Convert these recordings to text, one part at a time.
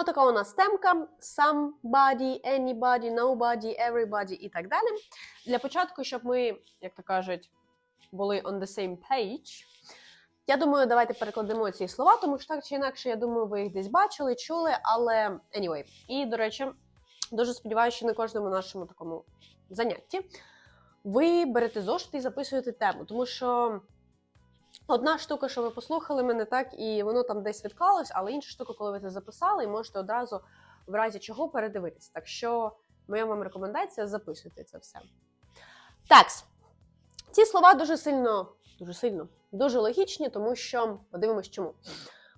Отака у нас темка: somebody, anybody, nobody, everybody і так далі. Для початку, щоб ми, як то кажуть, були on the same page. Я думаю, давайте перекладемо ці слова, тому що так чи інакше, я думаю, ви їх десь бачили, чули, але anyway. І, до речі, дуже сподіваюся, що на кожному нашому такому занятті ви берете зошит і записуєте тему, тому що одна штука, що ви послухали мене так, і воно там десь відклалось, але інша штука, коли ви це записали, і можете одразу в разі чого передивитися. Так що моя вам рекомендація записуйте це все. Так, ці слова дуже сильно, дуже сильно, дуже логічні, тому що подивимось, чому.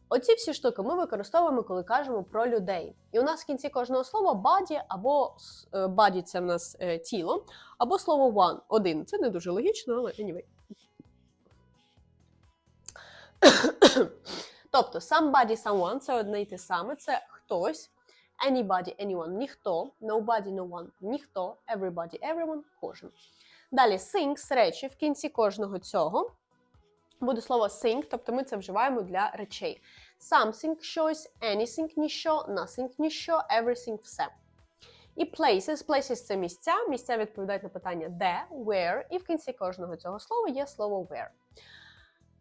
Оці всі штуки ми використовуємо, коли кажемо про людей. І у нас в кінці кожного слова body або body – це в нас е, тіло, або слово one один. Це не дуже логічно, але anyway. Тобто somebody, someone це одне й те саме, це хтось. Anybody, anyone ніхто, nobody, no one ніхто, everybody, everyone кожен. Далі things речі в кінці кожного цього буде слово thing, тобто ми це вживаємо для речей. Something щось, anything ніщо, nothing ніщо, everything все. І places. Places це місця. Місця відповідають на питання де, where, і в кінці кожного цього слова є слово where.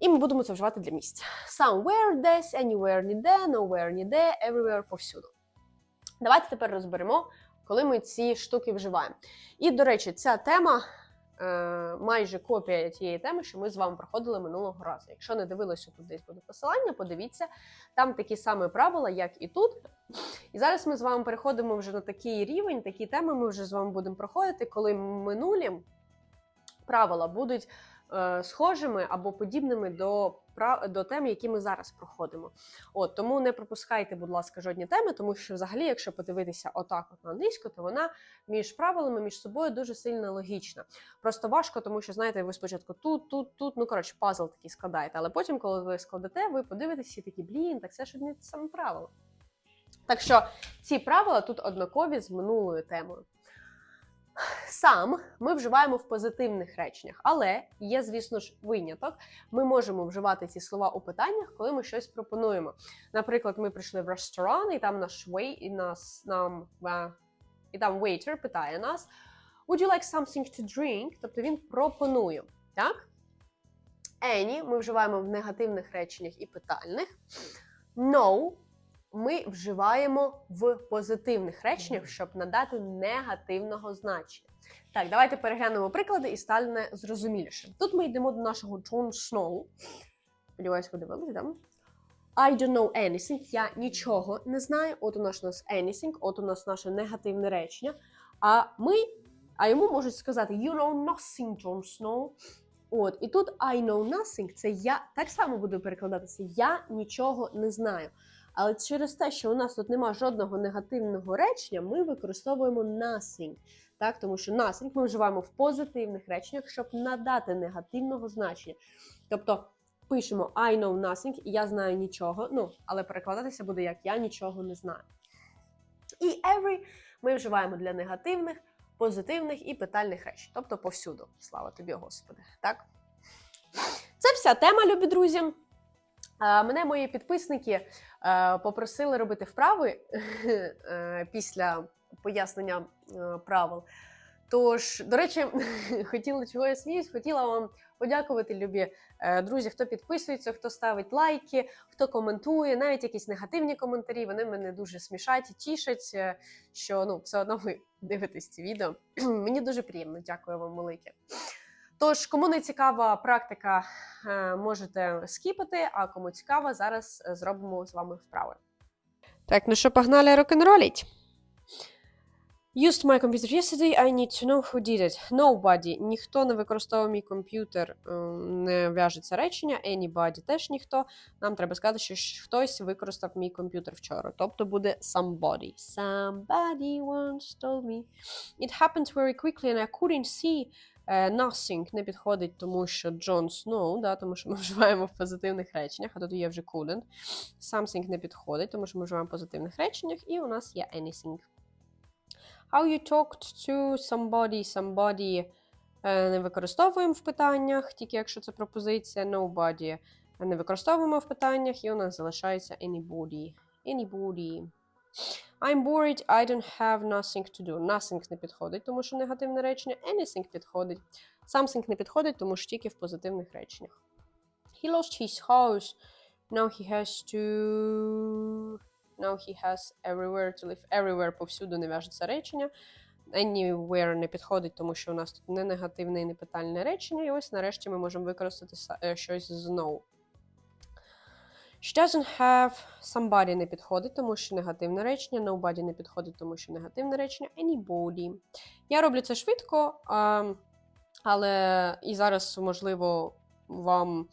І ми будемо це вживати для місць. Somewhere десь, anywhere ніде, nowhere ніде, everywhere повсюду. Давайте тепер розберемо, коли ми ці штуки вживаємо. І, до речі, ця тема е, майже копія тієї теми, що ми з вами проходили минулого разу. Якщо не дивилися, тут десь буде посилання, подивіться. Там такі самі правила, як і тут. І зараз ми з вами переходимо вже на такий рівень, такі теми ми вже з вами будемо проходити, коли минулі правила будуть схожими або подібними до, до тем, які ми зараз проходимо. От тому не пропускайте, будь ласка, жодні теми, тому що взагалі, якщо подивитися отак от на англійську, то вона між правилами між собою дуже сильно логічна. Просто важко, тому що знаєте, ви спочатку тут, тут, тут, ну коротше, пазл такий складаєте. Але потім, коли ви складете, ви подивитеся і такі, блін, так це ж ті самі правила. Так що ці правила тут однакові з минулою темою. Сам ми вживаємо в позитивних реченнях, але є, звісно ж, виняток. Ми можемо вживати ці слова у питаннях, коли ми щось пропонуємо. Наприклад, ми прийшли в ресторан, і там наш вей, і нас нам е, і там waiter питає нас: Would you like something to drink? Тобто він пропонує. Так? Any ми вживаємо в негативних реченнях і питальних. No ми вживаємо в позитивних реченнях, щоб надати негативного значення. Так, давайте переглянемо приклади і стане зрозуміліше. Тут ми йдемо до нашого Джон Сноу. Сподіваюсь, ви так? I don't know anything. Я нічого не знаю. От у нас у нас anything, от у нас наше негативне речення. А ми, а йому можуть сказати You know nothing, Джон Сноу. От, і тут I know nothing, це я так само буду перекладатися. Я нічого не знаю. Але через те, що у нас тут немає жодного негативного речення, ми використовуємо nothing. Так, тому що nothing ми вживаємо в позитивних реченнях, щоб надати негативного значення. Тобто пишемо I know nothing, я знаю нічого. Ну, але перекладатися буде як я нічого не знаю. І every ми вживаємо для негативних, позитивних і питальних речень. Тобто повсюду. Слава тобі, Господи. Так? Це вся тема, любі друзі. Мене мої підписники е, попросили робити вправи е, після пояснення е, правил. Тож, до речі, хотіла чого я сміюсь, хотіла вам подякувати, любі друзі, хто підписується, хто ставить лайки, хто коментує, навіть якісь негативні коментарі. Вони мене дуже смішать і тішать, що ну, все одно ви дивитесь ці відео. Мені дуже приємно, дякую вам велике. Тож, кому не цікава практика, е, можете скіпати, а кому цікава, зараз е, зробимо з вами вправи. Так, ну що, погнали рок-н-роліть. Used my computer yesterday, I need to know who did it. Nobody. Ніхто не використовував мій комп'ютер, е, не в'яжеться речення. Anybody теж ніхто. Нам треба сказати, що хтось використав мій комп'ютер вчора. Тобто буде somebody. Somebody once told me. It happened very quickly and I couldn't see nothing не підходить, тому що Джон Сноу, да, тому що ми вживаємо в позитивних реченнях, а тут є вже couldn't. Something не підходить, тому що ми вживаємо в позитивних реченнях, і у нас є anything. How you talked to somebody, somebody е, не використовуємо в питаннях, тільки якщо це пропозиція, nobody не використовуємо в питаннях, і у нас залишається anybody. Anybody. I'm bored, I don't have nothing to do. Nothing не підходить, тому що негативне речення. Anything підходить. Something не підходить, тому що тільки в позитивних реченнях. He lost his house. Now he has to. Now he has everywhere to live. Everywhere повсюду не в'яжеться речення. Anywhere не підходить, тому що у нас тут не негативне і не питальне речення. І ось нарешті ми можемо використати е, щось з no. She doesn't have somebody не підходить, тому що негативне речення. Nobody не підходить, тому що негативне речення. Anybody. Я роблю це швидко, але і зараз, можливо, вам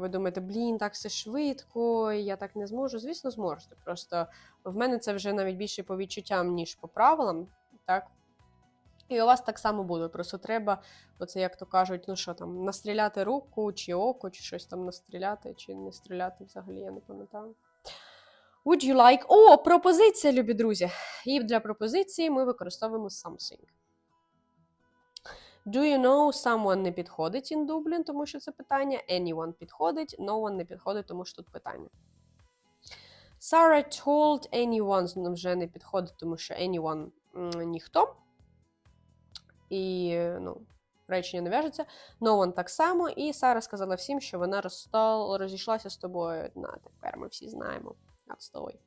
ви думаєте, блін, так все швидко, я так не зможу. Звісно, зможете. Просто в мене це вже навіть більше по відчуттям, ніж по правилам. Так? І у вас так само буде. Просто треба, оце як то кажуть, ну що там, настріляти руку, чи око, чи щось там настріляти, чи не стріляти взагалі, я не пам'ятаю. Would you like? О, пропозиція, любі друзі. І для пропозиції ми використовуємо something. Do you know someone не підходить in Dublin, тому що це питання. Anyone підходить, no one не підходить, тому що тут питання. Sarah told anyone ну, вже не підходить, тому що anyone ніхто. І ну, речення не в'яжеться. One так само. І Сара сказала всім, що вона розстал, розійшлася з тобою. На, тепер ми всі знаємо. Отстой.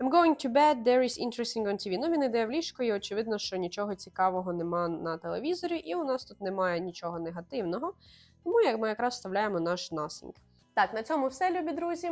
I'm going to bed, there is interesting on TV. Ну, він іде в ліжко, і очевидно, що нічого цікавого нема на телевізорі, і у нас тут немає нічого негативного. Тому як ми якраз вставляємо наш nothing. Так, на цьому все, любі друзі.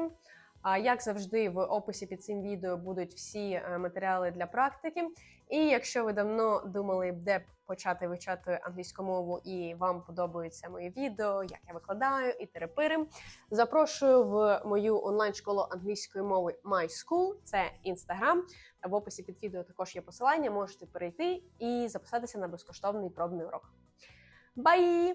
А як завжди, в описі під цим відео будуть всі е, матеріали для практики. І якщо ви давно думали, де почати вивчати англійську мову, і вам подобаються мої відео, як я викладаю і терепири, запрошую в мою онлайн-школу англійської мови MySchool, Це інстаграм. В описі під відео також є посилання. Можете перейти і записатися на безкоштовний пробний урок. Бай!